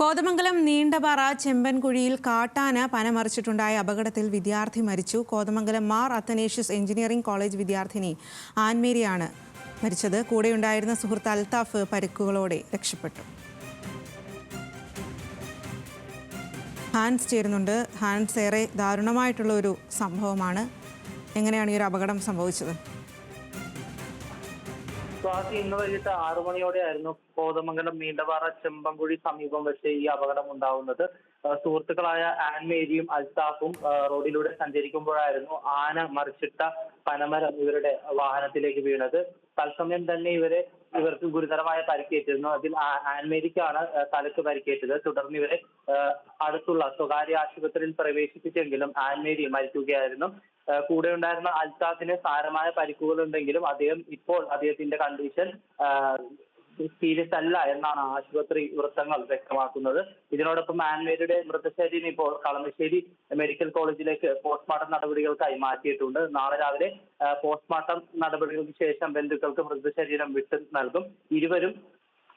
കോതമംഗലം നീണ്ടപാറ ചെമ്പൻകുഴിയിൽ കാട്ടാന പനമറിച്ചിട്ടുണ്ടായ അപകടത്തിൽ വിദ്യാർത്ഥി മരിച്ചു. Kothamangalam Mar Athanasius engineering college വിദ്യാർത്ഥിനി ആൻമേരിയാണ് മരിച്ചത്. കൂടെയുണ്ടായിരുന്ന സുഹൃത്ത് അൽത്താഫ് പരിക്കുകളോടെ രക്ഷപ്പെട്ടു. ഹാൻസ് ചേരുന്നുണ്ട്. ഹാൻസ് ഏറെ ദാരുണമായിട്ടുള്ള ഒരു സംഭവമാണ്. എങ്ങനെയാണ് ഈ ഒരു അപകടം സംഭവിച്ചത്? സ്വാതി ഇന്ന് വൈകിട്ട് ആറു മണിയോടെയായിരുന്നു കോതമംഗലം മീണ്ടവാറ ചെമ്പൻകുഴി സമീപം വെച്ച് ഈ അപകടം ഉണ്ടാവുന്നത്. സുഹൃത്തുക്കളായ സുഹൃത്തുക്കളായ ആൻമേരിയും അൽത്താഫും റോഡിലൂടെ സഞ്ചരിക്കുമ്പോഴായിരുന്നു ആന മറിച്ചിട്ട പനമരം ഇവരുടെ വാഹനത്തിലേക്ക് വീണത്. തത്സമയം തന്നെ ഇവരെ ഇവർക്ക് ഗുരുതരമായ പരിക്കേറ്റിരുന്നു. അതിൽ ആൻമേരിക്കാണ് തലക്ക് പരിക്കേറ്റത്. തുടർന്ന് ഇവരെ അടുത്തുള്ള സ്വകാര്യ ആശുപത്രിയിൽ പ്രവേശിപ്പിച്ചെങ്കിലും ആൻമേരി മരിക്കുകയായിരുന്നു. കൂടെ ഉണ്ടായിരുന്ന അൽത്താഫിന് സാരമായ പരിക്കുകളുണ്ടെങ്കിലും അദ്ദേഹം ഇപ്പോൾ അദ്ദേഹത്തിന്റെ കണ്ടീഷൻ സീരിയസ് അല്ല എന്നാണ് ആശുപത്രി വൃത്തങ്ങൾ വ്യക്തമാക്കുന്നത്. ഇതിനോടൊപ്പം മാൻമേരിയുടെ മൃതശരീരം ഇപ്പോൾ കളമശ്ശേരി മെഡിക്കൽ കോളേജിലേക്ക് പോസ്റ്റ്മോർട്ടം നടപടികൾക്കായി മാറ്റിയിട്ടുണ്ട്. നാളെ രാവിലെ പോസ്റ്റ്മോർട്ടം നടപടികൾക്ക് ശേഷം ബന്ധുക്കൾക്ക് മൃതശരീരം വിട്ടു നൽകും. ഇരുവരും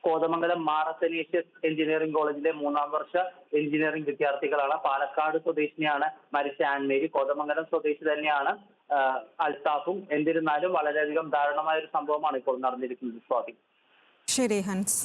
കോതമംഗലം മാർ അത്തനേഷ്യസ് എഞ്ചിനീയറിംഗ് കോളേജിലെ മൂന്നാം വർഷ എഞ്ചിനീയറിംഗ് വിദ്യാർത്ഥികളാണ്. പാലക്കാട് സ്വദേശിനിയാണ് മരിച്ച ആൻമേരി. കോതമംഗലം സ്വദേശി തന്നെയാണ് അൽസാഫും എന്നിരുന്നാലും വളരെയധികം ദാരുണമായ ഒരു സംഭവമാണ് ഇപ്പോൾ നടന്നിരിക്കുന്നത്. സ്വാതി. ശരി ഹൻസ്.